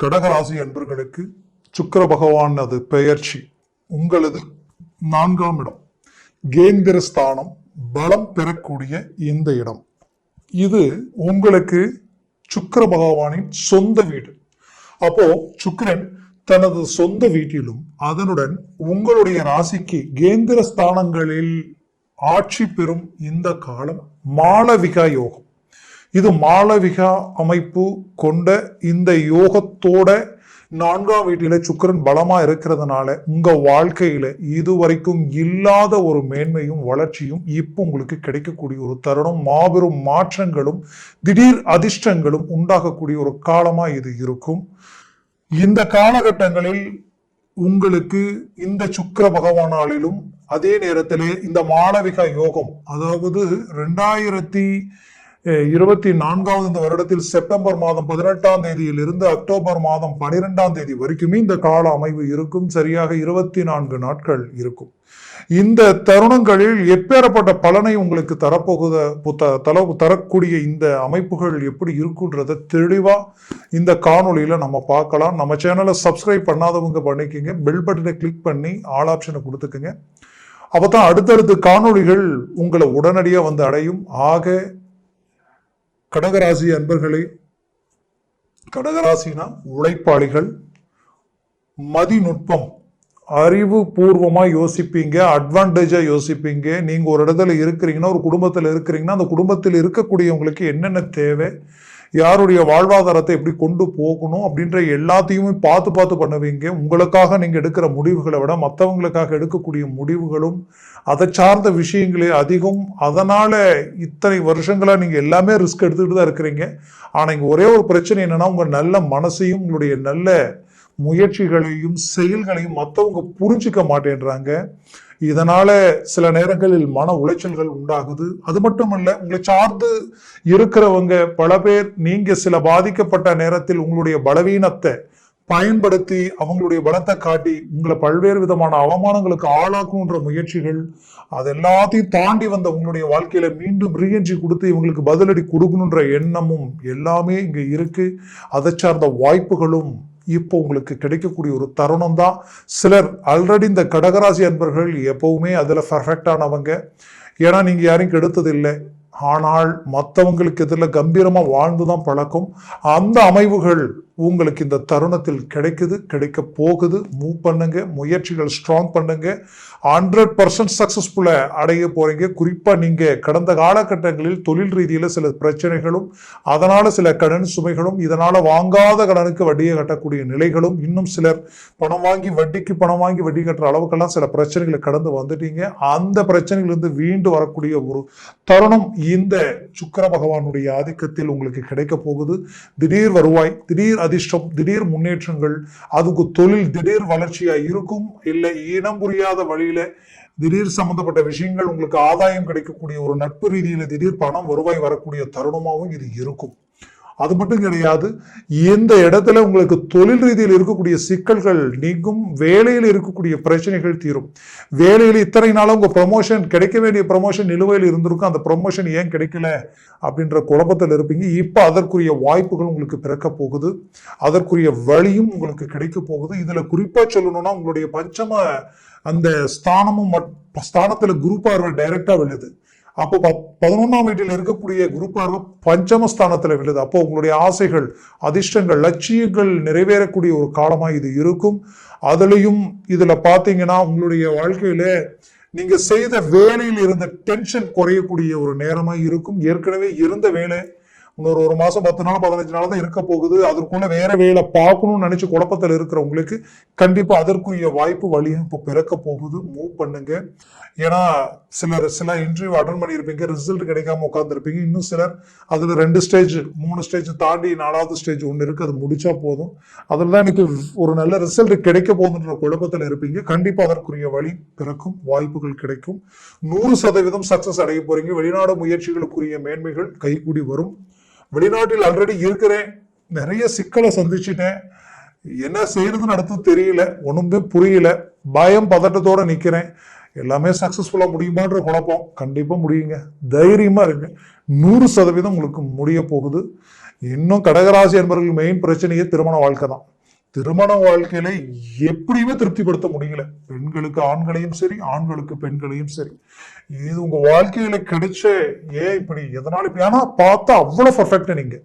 கடகராசி அன்பர்களுக்கு சுக்கர பகவான் அது பெயர்ச்சி உங்களது நான்காம் இடம். கேந்திர ஸ்தானம் பலம் பெறக்கூடிய இந்த இடம். இது உங்களுக்கு சுக்கர பகவானின் சொந்த வீடு. அப்போ சுக்கரன் தனது சொந்த வீட்டிலும் அதனுடன் உங்களுடைய ராசிக்கு கேந்திர ஸ்தானங்களில் ஆட்சி பெறும் இந்த காலம் மாளவிகா யோகம். இது மாளவிகா அமைப்பு கொண்ட இந்த யோகத்தோட நான்காம் வீட்டில சுக்கிரன் பலமா இருக்கிறதுனால உங்க வாழ்க்கையில இதுவரைக்கும் இல்லாத ஒரு மேன்மையும் வளர்ச்சியும் இப்போ உங்களுக்கு கிடைக்கக்கூடிய ஒரு தருணம் மாபெரும் மாற்றங்களும் திடீர் அதிர்ஷ்டங்களும் உண்டாகக்கூடிய ஒரு காலமா இது இருக்கும். இந்த காலகட்டங்களில் உங்களுக்கு இந்த சுக்கர பகவானாலிலும் அதே நேரத்திலே இந்த மாளவிகா யோகம் அதாவது ரெண்டாயிரத்தி இருபத்தி நான்காவது இந்த வருடத்தில் செப்டம்பர் மாதம் பதினெட்டாம் தேதியிலிருந்து அக்டோபர் மாதம் பனிரெண்டாம் தேதி வரைக்குமே இந்த கால அமைவு இருக்கும். சரியாக இருபத்தி நான்கு நாட்கள் இருக்கும். இந்த தருணங்களில் எப்பேறப்பட்ட பலனை உங்களுக்கு தரப்போகுத புத்த- தரக்கூடிய இந்த அமைப்புகள் எப்படி இருக்குன்றத தெளிவா இந்த காணொளியில நம்ம பார்க்கலாம். நம்ம சேனலை சப்ஸ்கிரைப் பண்ணாதவங்க பண்ணிக்கோங்க. பெல் பட்டனை கிளிக் பண்ணி ஆல் ஆப்ஷனை கொடுத்துக்குங்க. அப்பதான் அடுத்தடுத்த காணொளிகள் உங்களை உடனடியாக வந்து அடையும். ஆக கடகராசி அன்பர்களே கடகராசினா உழைப்பாளிகள் மதிநுட்பம். அறிவு பூர்வமாக யோசிப்பீங்க அட்வான்டேஜாக யோசிப்பீங்க. நீங்கள் ஒரு இடத்துல இருக்கிறீங்கன்னா ஒரு குடும்பத்தில் இருக்கிறீங்கன்னா அந்த குடும்பத்தில் இருக்கக்கூடியவங்களுக்கு என்னென்ன தேவை யாருடைய வாழ்வாதாரத்தை எப்படி கொண்டு போகணும் அப்படின்ற எல்லாத்தையுமே பார்த்து பார்த்து பண்ணுவீங்க. உங்களுக்காக நீங்கள் எடுக்கிற முடிவுகளை விட மற்றவங்களுக்காக எடுக்கக்கூடிய முடிவுகளும் அதை சார்ந்த விஷயங்களே அதிகம். அதனால் இத்தனை வருஷங்களாக நீங்கள் எல்லாமே ரிஸ்க் எடுத்துக்கிட்டு தான் இருக்கிறீங்க. ஆனால் இங்கே ஒரே ஒரு பிரச்சனை என்னென்னா உங்கள் நல்ல மனசையும் உங்களுடைய நல்ல முயற்சிகளையும் செயல்களையும் மற்றவங்க புரிஞ்சிக்க மாட்டேன்றாங்க. இதனால சில நேரங்களில் மன உளைச்சல்கள் உண்டாகுது. அது மட்டுமல்ல உங்களை சார்ந்து இருக்கிறவங்க பல பேர் நீங்க சில பாதிக்கப்பட்ட நேரத்தில் உங்களுடைய பலவீனத்தை பயன்படுத்தி அவங்களுடைய பலத்தை காட்டி உங்களை பல்வேறு விதமான அவமானங்களுக்கு ஆளாக்குன்ற முயற்சிகள் அது எல்லாத்தையும் தாண்டி வந்த உங்களுடைய வாழ்க்கையில மீண்டும் ரீஎன்ட்ரி கொடுத்து இவங்களுக்கு பதிலடி கொடுக்கணுன்ற எண்ணமும் எல்லாமே இங்க இருக்கு. அதை சார்ந்த வாய்ப்புகளும் இப்போ உங்களுக்கு கிடைக்கக்கூடிய ஒரு தருணம் தான் சிலர் ஆல்ரெடி இந்த கடகராசி அன்பர்கள் எப்பவுமே அதில் பர்ஃபெக்டானவங்க ஏன்னா நீங்கள் யாரையும் கெடுத்ததில்லை. ஆனால் மற்றவங்களுக்கு எதிரில் கம்பீரமாக வாழ்ந்து தான் பழக்கம். அந்த அமைவுகள் உங்களுக்கு இந்த தருணத்தில் கிடைக்குது கிடைக்க போகுது. மூவ் பண்ணுங்க முயற்சிகள் ஸ்ட்ராங் பண்ணுங்க. ஹண்ட்ரட் பர்சன்ட் சக்ஸஸ்ஃபுல்லை அடைய போறீங்க. குறிப்பாக நீங்கள் கடந்த காலகட்டங்களில் தொழில் ரீதியில் சில பிரச்சனைகளும் அதனால் சில கடன் சுமைகளும் இதனால் வாங்காத கடனுக்கு வட்டியை கட்டக்கூடிய நிலைகளும் இன்னும் சிலர் பணம் வாங்கி வட்டிக்கு பணம் வாங்கி வட்டி கட்டுற அளவுக்கெல்லாம் சில பிரச்சனைகளை கடந்து வந்துட்டீங்க. அந்த பிரச்சனைகளிலிருந்து வீண்டு வரக்கூடிய ஒரு தருணம் இந்த சுக்கர பகவானுடைய ஆதிக்கத்தில் உங்களுக்கு கிடைக்க போகுது. திடீர் வருவாய் திடீர் அதிர்ஷ்டம் திடீர் முன்னேற்றங்கள் அதுக்கு தொழில் திடீர் வளர்ச்சியா இருக்கும் இல்லை இனம் புரியாத வழியில திடீர் சம்பந்தப்பட்ட விஷயங்கள் உங்களுக்கு ஆதாயம் கிடைக்கக்கூடிய ஒரு நட்பு ரீதியில திடீர் பணம் வருவாய் வரக்கூடிய தருணமாகவும் இது இருக்கும். அது மட்டும் கிடையாது இந்த இடத்துல உங்களுக்கு தொழில் ரீதியில் இருக்கக்கூடிய சிக்கல்கள் நீங்கும் வேலையில் இருக்கக்கூடிய பிரச்சனைகள் தீரும். வேலையில் இத்தனை நாளும் உங்கள் ப்ரொமோஷன் கிடைக்க வேண்டிய ப்ரொமோஷன் நிலுவையில் இருந்திருக்கும் அந்த ப்ரொமோஷன் ஏன் கிடைக்கல அப்படின்ற குழப்பத்தில் இருப்பீங்க. இப்போ அதற்குரிய வாய்ப்புகள் உங்களுக்கு பிறக்க போகுது. அதற்குரிய வழியும் உங்களுக்கு கிடைக்க போகுது. இதில் குறிப்பாக சொல்லணும்னா உங்களுடைய பஞ்சம அந்த ஸ்தானமும் மட்- ஸ்தானத்துல குரு பார்வை விழுது. அப்போ பதினொன்றாம் வீட்டில் இருக்கக்கூடிய குரு பார்வை விழுது. அப்போ உங்களுடைய ஆசைகள் அதிர்ஷ்டங்கள் லட்சியங்கள் நிறைவேறக்கூடிய ஒரு காலமாக இது இருக்கும். அதுலேயும் இதில் பார்த்தீங்கன்னா உங்களுடைய வாழ்க்கையில நீங்கள் செய்த வேலையில் இருந்த டென்ஷன் குறையக்கூடிய ஒரு நேரமாக இருக்கும். ஏற்கனவே இருந்த வேலை இன்னொரு ஒரு மாசம் பத்து நாள் பதினஞ்சு நாள் தான் இருக்க போகுது. அதற்குள்ள வேற வேலை பார்க்கணும்னு நினைச்சு குழப்பத்தில் இருக்கிறவங்களுக்கு கண்டிப்பா அதற்குரிய வாய்ப்பு வழியும் இப்போ பிறக்க போகுது. மூவ் பண்ணுங்க. ஏன்னா சிலர் சில இன்டர்வியூ அட்டன் பண்ணியிருப்பீங்க ரிசல்ட் கிடைக்காம உட்காந்துருப்பீங்க இன்னும் சிலர் அதுல ரெண்டு ஸ்டேஜ் மூணு ஸ்டேஜ் தாண்டி நாலாவது ஸ்டேஜ் ஒன்று இருக்கு. அது முடிச்சா போதும். அதில் தான் எனக்கு ஒரு நல்ல ரிசல்ட் கிடைக்க போகுதுன்ற குழப்பத்தில் இருப்பீங்க. கண்டிப்பா அதற்குரிய வழி பிறக்கும் வாய்ப்புகள் கிடைக்கும். நூறு சதவீதம் சக்சஸ் அடைய போறீங்க. வெளிநாடு முயற்சிகளுக்குரிய மேன்மைகள் கைகூடி வரும். வெளிநாட்டில் ஆல்ரெடி இருக்கிறேன். நிறைய சிக்கலை சந்திச்சிட்டேன். என்ன செய்யறதுன்னு அடுத்து தெரியல. ஒன்றுமே புரியல. பயம் பதட்டத்தோட நிற்கிறேன் எல்லாமே சக்ஸஸ்ஃபுல்லாக முடியுமான்ற குழப்பம். கண்டிப்பாக முடியுங்க. தைரியமாக இருங்க. நூறு சதவீதம் உங்களுக்கு முடிய போகுது. இன்னும் கடகராசி என்பவர்கள் மெயின் பிரச்சனையே திருமண வாழ்க்கை தான். திருமண வாழ்க்கையில எப்படியுமே திருப்திப்படுத்த முடியல. பெண்களுக்கு ஆண்களையும் சரி ஆண்களுக்கு பெண்களையும் சரி. இது உங்க வாழ்க்கையில கிடைச்ச ஏன் இப்படி எதனால இப்படி? ஆனா பார்த்தா அவ்வளவு பர்ஃபெக்டா நீங்க.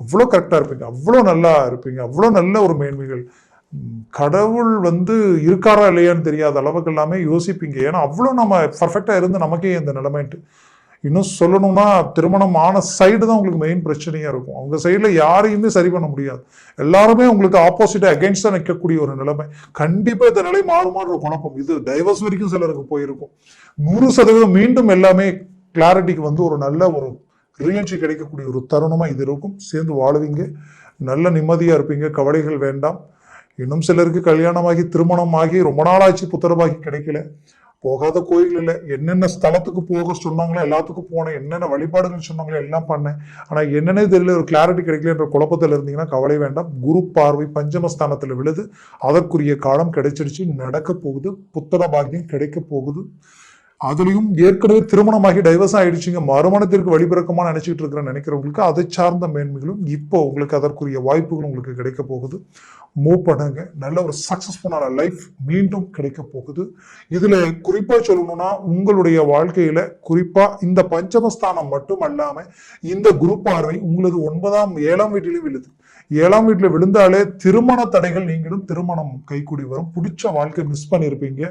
அவ்வளோ கரெக்டா இருப்பீங்க. அவ்வளோ நல்லா இருப்பீங்க. அவ்வளோ நல்ல ஒரு மேன்மைகள். கடவுள் வந்து இருக்காரா இல்லையான்னு தெரியாத அளவுக்கு எல்லாமே யோசிப்பீங்க. ஏன்னா அவ்வளோ நம்ம பர்ஃபெக்டா இருந்து நமக்கே இந்த நிலைமைன்ட்டு. இன்னும் சொல்லணும்னா திருமணம் ஆன சைடு தான் உங்களுக்கு மெயின் பிரச்சனையாக இருக்கும். அவங்க சைடில் யாரையுமே சரி பண்ண முடியாது. எல்லாருமே உங்களுக்கு ஆப்போசிட்டாக அகேன்ஸ்டாக நிற்கக்கூடிய ஒரு நிலைமை. கண்டிப்பாக இந்த நிலை மாறுமாறு மாறு குழப்பம். இது டைவர்ஸ் வரைக்கும் சிலருக்கு போயிருக்கும். நூறு சதவீதம் மீண்டும் எல்லாமே கிளாரிட்டிக்கு வந்து ஒரு நல்ல ஒரு ரியன்சி கிடைக்கக்கூடிய ஒரு தருணமாக இது இருக்கும். சேர்ந்து வாழுவீங்க. நல்ல நிம்மதியாக இருப்பீங்க. கவலைகள் வேண்டாம். இன்னும் சிலருக்கு கல்யாணமாகி திருமணமாகி ரொம்ப நாளாச்சு புத்திரமாகி கிடைக்கல. போகாத கோயில் இல்லை. என்னென்ன ஸ்தலத்துக்கு போக சொன்னாங்களோ எல்லாத்துக்கும் போனேன். என்னென்ன வழிபாடுகள் சொன்னாங்களோ எல்லாம் பண்ணேன். ஆனால் என்னென்ன தெரியல ஒரு கிளாரிட்டி கிடைக்கலன்ற குழப்பத்தில் இருந்தீங்கன்னா கவலை வேண்டாம். குரு பார்வை பஞ்சமஸ்தானத்தில் விழுது. அதற்குரிய காலம் கிடைச்சிடுச்சு. நடக்க போகுது. புத்தக பாக்கியம் கிடைக்க போகுது. அதுலேயும் ஏற்கனவே திருமணமாகி டைவர்ஸ் ஆகிடுச்சிங்க மறுமணத்திற்கு வழிபிறக்கமாக நினச்சிட்டு இருக்கிற நினைக்கிறவங்களுக்கு அதை சார்ந்த மேன்மைகளும் இப்போ உங்களுக்கு அதற்குரிய வாய்ப்புகள் உங்களுக்கு கிடைக்க போகுது. மூவ் பண்ணுங்க. நல்ல ஒரு சக்ஸஸ்ஃபுல்லான லைஃப் மீண்டும் கிடைக்க போகுது. இதில் குறிப்பாக சொல்லணும்னா உங்களுடைய வாழ்க்கையில் குறிப்பாக இந்த பஞ்சமஸ்தானம் மட்டும் அல்லாமல் இந்த குரு பார்வை உங்களது ஒன்பதாம் ஏழாம் வீட்டிலையும் விழுது. ஏழாம் வீட்டில் விழுந்தாலே திருமண தடைகள் நீங்களும் திருமணம் கைக்கூடி வரும். பிடிச்ச வாழ்க்கை மிஸ் பண்ணியிருப்பீங்க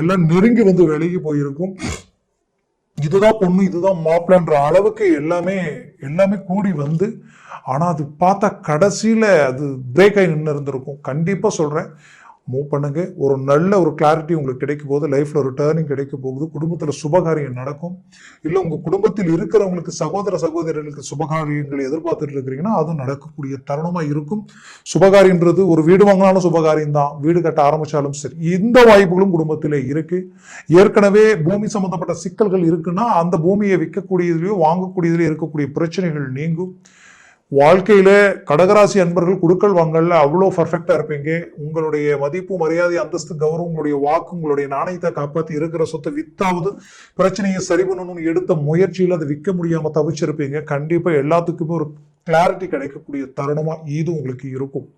எல்லாம் நெருங்கி வந்து விலகி போயிருக்கும். இதுதான் பொண்ணு இதுதான் மாப்பிள்ளன்ற அளவுக்கு எல்லாமே எல்லாமே கூடி வந்து ஆனா அது பார்த்தா கடைசியில் அது பிரேக் ஆகி நின்று இருந்திருக்கும் கண்டிப்பா சொல்றேன். மூவ் பண்ணுங்கள் ஒரு நல்ல ஒரு கிளாரிட்டி உங்களுக்கு கிடைக்கும் போது லைஃப்பில் ஒரு டேர்னிங் கிடைக்க போகுது. குடும்பத்தில் சுபகாரியம் நடக்கும். இல்லை உங்கள் குடும்பத்தில் இருக்கிறவங்களுக்கு சகோதர சகோதரர்களுக்கு சுபகாரியங்களை எதிர்பார்த்துட்டு இருக்கிறீங்கன்னா அதுவும் நடக்கக்கூடிய தருணமாக இருக்கும். சுபகாரியன்றது ஒரு வீடு வாங்கினாலும் சுபகாரியம் தான் வீடு கட்ட ஆரம்பித்தாலும் சரி. இந்த வாய்ப்புகளும் குடும்பத்திலே இருக்குது ஏற்கனவே பூமி சம்மந்தப்பட்ட சிக்கல்கள் இருக்குன்னா அந்த பூமியை விற்கக்கூடியதுலையோ வாங்கக்கூடியதுலையோ இருக்கக்கூடிய பிரச்சனைகள் நீங்கும். வாழ்க்கையில கடகராசி அன்பர்கள் குடுக்கல் வாங்கல அவ்வளோ பர்ஃபெக்டா இருப்பீங்க. உங்களுடைய மதிப்பு மரியாதை அந்தஸ்து கௌரவம் உங்களுடைய வாக்கு உங்களுடைய நாணயத்தை காப்பாத்தி இருக்கிற சொத்தை வித்தாவது பிரச்சனையை சரி பண்ணணும்னு எடுத்த முயற்சியில் அதை விற்க முடியாம தவிச்சிருப்பீங்க. கண்டிப்பா எல்லாத்துக்குமே ஒரு கிளாரிட்டி கிடைக்கக்கூடிய தருணமா இது உங்களுக்கு இருக்கும்.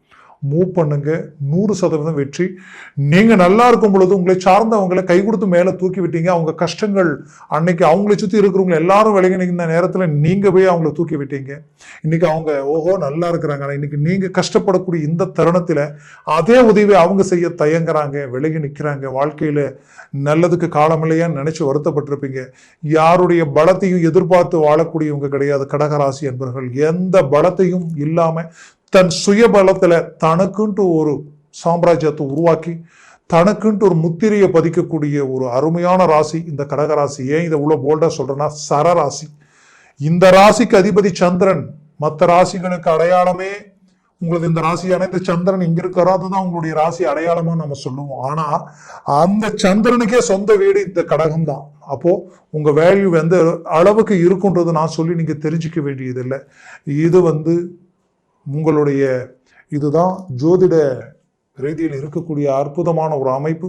மூவ் பண்ணுங்க. நூறு சதவீதம் வெற்றி. நீங்க நல்லா இருக்கும் பொழுது உங்களை சார்ந்தவங்களை கை கொடுத்து மேல தூக்கி விட்டீங்க. அவங்க கஷ்டங்கள் அன்னைக்கு அவங்களை சுத்தி இருக்கிறவங்க எல்லாரும் விலகி நிற்கிற நேரத்துல நீங்க போய் அவங்கள தூக்கி விட்டீங்க. இன்னைக்கு அவங்க ஓஹோ நல்லா இருக்கிறாங்க. ஆனால் இன்னைக்கு நீங்க கஷ்டப்படக்கூடிய இந்த தருணத்துல அதே உதவி அவங்க செய்ய தயங்குறாங்க விலகி நிற்கிறாங்க வாழ்க்கையில நல்லதுக்கு காலமில்லையான்னு நினைச்சு வருத்தப்பட்டிருப்பீங்க. யாருடைய பலத்தையும் எதிர்பார்த்து வாழக்கூடியவங்க கிடையாது. கடகராசி என்பவர்கள். எந்த பலத்தையும் இல்லாம தன் சுயபலத்தில் தனக்குன்ட்டு ஒரு சாம்ராஜ்யத்தை உருவாக்கி தனக்குன்ட்டு ஒரு முத்திரையை பதிக்கக்கூடிய ஒரு அருமையான ராசி இந்த கடகராசி ஏன் இதை உள்ள போல்டாக சொல்கிறேன்னா சரராசி இந்த ராசிக்கு அதிபதி சந்திரன். மற்ற ராசிகளுக்கு அடையாளமே உங்களுக்கு இந்த ராசியான இந்த சந்திரன் இங்க இருக்கிறோ அதுதான் உங்களுடைய ராசி அடையாளமா நம்ம சொல்லுவோம். ஆனா அந்த சந்திரனுக்கே சொந்த வீடு இந்த கடகம் தான். அப்போ உங்க வேல்யூ எந்த அளவுக்கு இருக்குன்றது நான் சொல்லி நீங்க தெரிஞ்சுக்க வேண்டியதில்லை. இது வந்து உங்களுடைய இதுதான் ஜோதிட ரீதியில் இருக்கக்கூடிய அற்புதமான ஒரு அமைப்பு.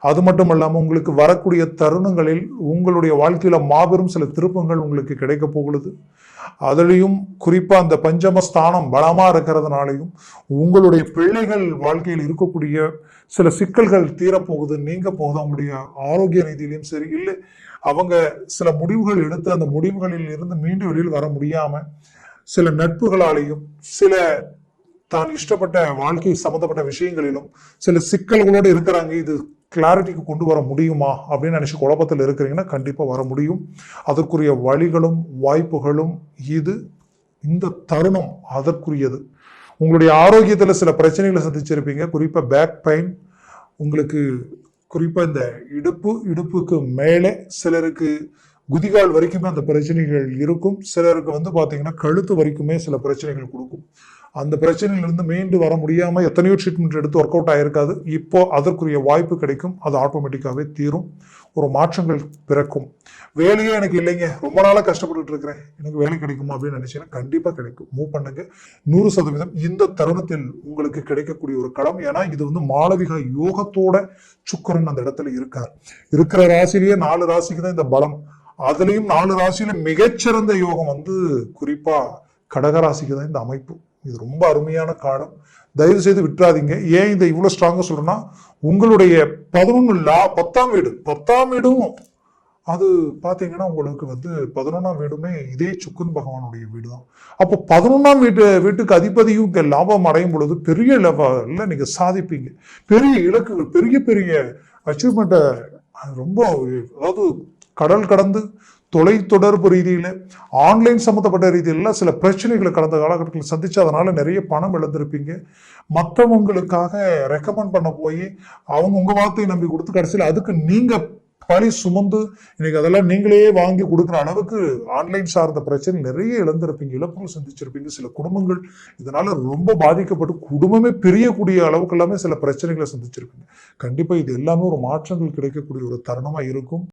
அது மட்டும் இல்லாமல் உங்களுக்கு வரக்கூடிய தருணங்களில் உங்களுடைய வாழ்க்கையில் மாபெரும் சில திருப்பங்கள் உங்களுக்கு கிடைக்க போகிறது அதுலேயும் குறிப்பாக அந்த பஞ்சமஸ்தானம் பலமாக இருக்கிறதுனாலையும் உங்களுடைய பிள்ளைகள் வாழ்க்கையில் இருக்கக்கூடிய சில சிக்கல்கள் தீரப்போகுது நீங்க போகுது அவங்களுடைய ஆரோக்கிய ரீதியிலையும் சரி இல்லை அவங்க சில முடிவுகள் எடுத்து அந்த முடிவுகளில் இருந்து மீண்டும் வெளியில் வர முடியாமல் சில நட்புகளாலேயும் சில தான் இஷ்டப்பட்ட வாழ்க்கை சம்பந்தப்பட்ட விஷயங்களிலும் சில சிக்கல்களோடு இருக்கிறாங்க இது கிளாரிட்டிக்கு கொண்டு வர முடியுமா அப்படின்னு நினச்சி குழப்பத்தில் இருக்கிறீங்கன்னா கண்டிப்பாக வர முடியும். அதற்குரிய வழிகளும் வாய்ப்புகளும் இது இந்த தருணம் அதற்குரியது. உங்களுடைய ஆரோக்கியத்தில் சில பிரச்சனைகளை சந்திச்சிருப்பீங்க. குறிப்பாக பேக் பெயின் உங்களுக்கு குறிப்பாக இந்த இடுப்பு இடுப்புக்கு மேலே சிலருக்கு குதிகால் வரைக்குமே அந்த பிரச்சனைகள் இருக்கும். சிலருக்கு வந்து பார்த்தீங்கன்னா கழுத்து வரைக்குமே சில பிரச்சனைகள் கொடுக்கும். அந்த பிரச்சனையிலிருந்து மீண்டு வர முடியாமல் எத்தனையோ ட்ரீட்மெண்ட் எடுத்து ஒர்க் அவுட் ஆகிருக்காது இப்போ அதற்குரிய வாய்ப்பு கிடைக்கும். அது ஆட்டோமேட்டிக்காகவே தீரும். ஒரு மாற்றங்கள் பிறக்கும். வேலையே எனக்கு இல்லைங்க. ரொம்ப நாளாக கஷ்டப்பட்டுட்டு இருக்கிறேன். எனக்கு வேலை கிடைக்குமா அப்படின்னு நினைச்சீங்கன்னா கண்டிப்பாக கிடைக்கும். மூவ் பண்ணுங்க. நூறு சதவீதம். இந்த தருணத்தில் உங்களுக்கு கிடைக்கக்கூடிய ஒரு களம் ஏன்னா இது வந்து மாளவிகா யோகத்தோட சுக்கரன் அந்த இடத்துல இருக்கார். இருக்கிற ராசிலேயே நாலு ராசிக்கு தான் இந்த பலம். அதுலேயும் நாலு ராசியில மிகச்சிறந்த யோகம் வந்து குறிப்பா கடகராசிக்கு தான் இந்த அமைப்பு. இது ரொம்ப அருமையான காலம். தயவு செய்து விட்டுறாதீங்க. ஏன் இதை இவ்வளோ ஸ்ட்ராங்காக சொல்றேன்னா உங்களுடைய பதினொன்று லா பத்தாம் வீடு. பத்தாம் வீடும் அது பார்த்தீங்கன்னா உங்களுக்கு வந்து பதினொன்றாம் வீடுமே இதே சுக்குன் பகவானுடைய வீடு தான் அப்போ பதினொன்றாம் வீட்டு வீட்டுக்கு அதிபதியும் இங்க லாபம் அடையும் பொழுது பெரிய லெவலில் நீங்கள் சாதிப்பீங்க. பெரிய இலக்குகள் பெரிய பெரிய அச்சீவ்மெண்ட்டை ரொம்ப அதாவது கடல் கடந்து தொலை தொடர்பு ரீதியில் ஆன்லைன் சம்மந்தப்பட்ட ரீதியில சில பிரச்சனைகளை கடந்த காலகட்டத்தில் சந்திச்சு அதனால் நிறைய பணம் இழந்திருப்பீங்க. மற்றவங்களுக்காக ரெக்கமெண்ட் பண்ண போய் அவங்க உங்கள் வார்த்தையை நம்பி கொடுத்து கடைசியில் அதுக்கு நீங்கள் பழி சுமந்து இன்னைக்கு அதெல்லாம் நீங்களே வாங்கி கொடுக்குற அளவுக்கு ஆன்லைன் சார்ந்த பிரச்சனை நிறைய இழந்திருப்பீங்க இழப்புகள் சந்திச்சிருப்பீங்க. சில குடும்பங்கள் இதனால ரொம்ப பாதிக்கப்பட்டு குடும்பமே பிரியக்கூடிய அளவுக்கு எல்லாமே சில பிரச்சனைகளை சந்திச்சிருப்பீங்க. கண்டிப்பாக இது எல்லாமே ஒரு மாற்றங்கள் கிடைக்கக்கூடிய ஒரு தருணமாக இருக்கும்.